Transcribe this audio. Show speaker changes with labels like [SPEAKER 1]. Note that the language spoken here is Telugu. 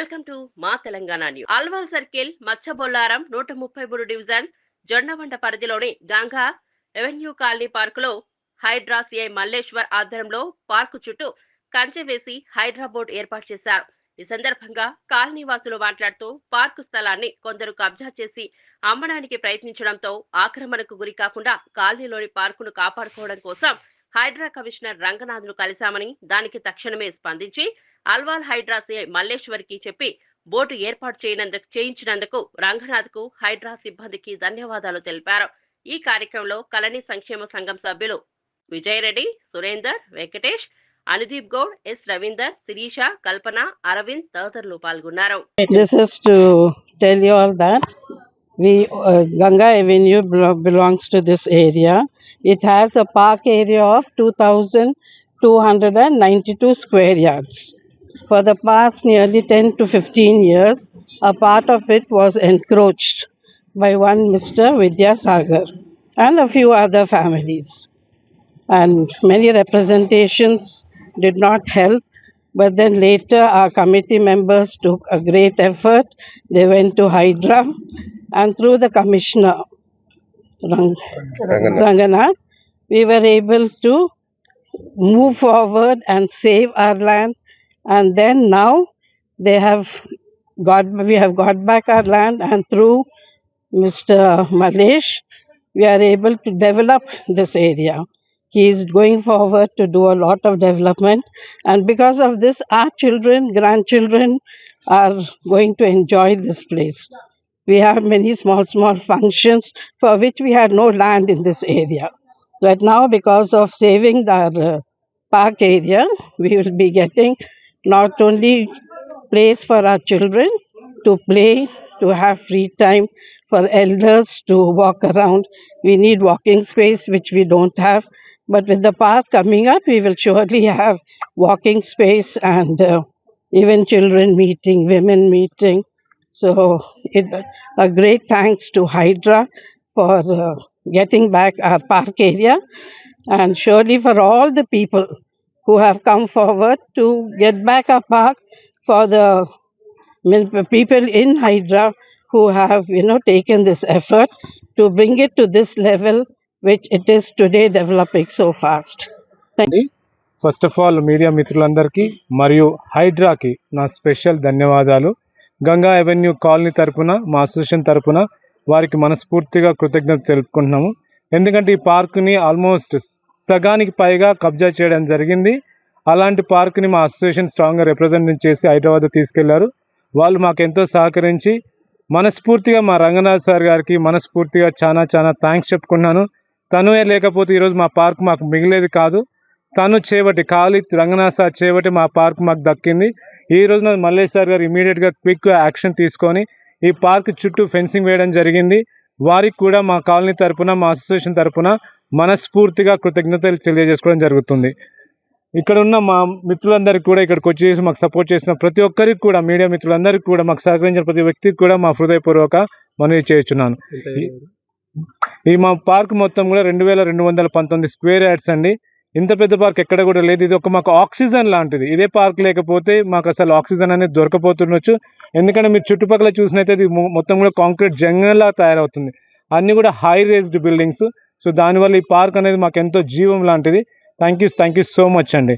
[SPEAKER 1] వెల్కమ్ టు మా తెలంగాణ న్యూస్. అల్వాల్ సర్కిల్ మచ్చబొల్లారం నూట ముప్పై మూడు డివిజన్ జొన్నవండ పరిధిలోని గంగా రెవెన్యూ కాలనీ పార్కులో హైడ్రా సిఐ మల్లేశ్వర్ ఆధ్వర్యంలో పార్కు చుట్టూ కంచె వేసి హైడ్రా బోర్డు ఏర్పాటు చేశారు. ఈ సందర్భంగా కాలనీ వాసులు మాట్లాడుతూ పార్కు స్థలాన్ని కొందరు కబ్జా చేసి అమ్మడానికి ప్రయత్నించడంతో ఆక్రమణకు గురి కాకుండా కాలనీలోని పార్కును కాపాడుకోవడం కోసం హైడ్రా కమిషనర్ రంగనాథ్ను కలిశామని దానికి తక్షణమే స్పందించి అల్వాల్ హైడ్రా మల్లేశ్వర్కి మల్లేశ్వర్కి చెప్పి బోటు ఏర్పాటు చేయనందుకు చేయించినందుకు రంగనాథ్కు హైడ్రా సిబ్బందికి ధన్యవాదాలు తెలిపారు ఈ కార్యక్రమంలో కళని సంక్షేమ సంఘం సభ్యులు విజయరెడ్డి సురేందర్ వెంకటేష్ అనుదీప్ గౌడ్ ఎస్ రవీందర్ శిరీష కల్పన అరవింద్ తదితరులు పాల్గొన్నారు
[SPEAKER 2] This is to tell you all that we uh, Ganga Avenue belo- belongs to this area. It has a park area of 2,292 square yards. For the past nearly 10 to 15 years, a part of it was encroached by one Mr. Vidya Sagar and a few other families and many representations did not help. But then later, our committee members took a great effort. They went to Hydra, and through the commissioner, Rang- Ranganath, we were able to move forward and save our land. And then now they have got, we have got back our land, and through Mr. Malesh, we are able to develop this area. He is going forward to do a lot of development, and because of this, our children, grandchildren are going to enjoy this place. We have many small, small functions for which we had no land in this area. But now, because of saving our uh, park area, we will be getting not only place for our children to play, to have free time for elders to walk around. We need walking space, which we don't have. But with the park coming up, we will surely have walking space and uh, even children meeting, women meeting. So, it, a great thanks to Hydra for uh, getting back our park area and surely for all the people who have come forward to get back a park for the people in Hydra who have you know taken this effort to bring it to this level which it is today developing so fast. Thank you.
[SPEAKER 3] First of all media మిత్రులందరికీ మరియు హైడ్రాకి నా స్పెషల్ ధన్యవాదాలు గంగా అవెన్యూ కాలనీ తరపున మా అసోసియేషన్ తరపున వారికి మనస్ఫూర్తిగా కృతజ్ఞత తెలుపుకుంటున్నాము ఎందుకంటే ఈ పార్కుని ఆల్మోస్ట్ సగానికి పైగా కబ్జా చేయడం జరిగింది. అలాంటి పార్క్ని మా అసోసియేషన్ స్ట్రాంగ్గా రిప్రజెంట్ చేసి హైదరాబాద్ తీసుకెళ్ళారు. వాళ్ళు మాకెంతో సహకరించి మనస్ఫూర్తిగా మా రంగనాథ్ సార్ గారికి మనస్ఫూర్తిగా చాలా చాలా థ్యాంక్స్ చెప్పుకున్నాను తను లేకపోతే ఈరోజు మా పార్క్ మాకు మిగిలేది కాదు. తను చేపట్టి ఖాళీ రంగనాథ్ సార్ చేపట్టి మా పార్క్ మాకు దక్కింది. ఈ రోజున మల్లేష్ సార్ గారు ఇమీడియట్గా క్విక్ యాక్షన్ తీసుకొని ఈ పార్క్ చుట్టూ ఫెన్సింగ్ వేయడం జరిగింది. వారికి కూడా మా కాలనీ తరపున మా అసోసియేషన్ తరపున మనస్ఫూర్తిగా కృతజ్ఞతలు తెలియజేసుకోవడం జరుగుతుంది. ఇక్కడ ఉన్న మా మిత్రులందరికీ కూడా ఇక్కడికి వచ్చేసి మాకు సపోర్ట్ చేసిన ప్రతి ఒక్కరికి కూడా మీడియా మిత్రులందరికీ కూడా మాకు సహకరించిన ప్రతి వ్యక్తికి కూడా మా హృదయపూర్వక మనవి చేస్తున్నాను. ఈ మా పార్క్ మొత్తం కూడా రెండు వేల రెండు వందల పంతొమ్మిది స్క్వేర్ యార్డ్స్ అండి. ఇంత పెద్ద పార్క్ ఎక్కడ కూడా లేదు. ఇది ఒక మాకు ఆక్సిజన్ లాంటిది. ఇదే పార్క్ లేకపోతే మాకు అసలు ఆక్సిజన్ అనేది దొరకపోతుండొచ్చు. ఎందుకంటే మీరు చుట్టుపక్కల చూసినైతే ఇది మొత్తం కూడా కాంక్రీట్ జంగల్లా తయారవుతుంది. అన్నీ కూడా హై రేజ్డ్ బిల్డింగ్స్ సో దానివల్ల ఈ పార్క్ అనేది మాకు ఎంతో జీవం లాంటిది. Thank you thank you so much అండి.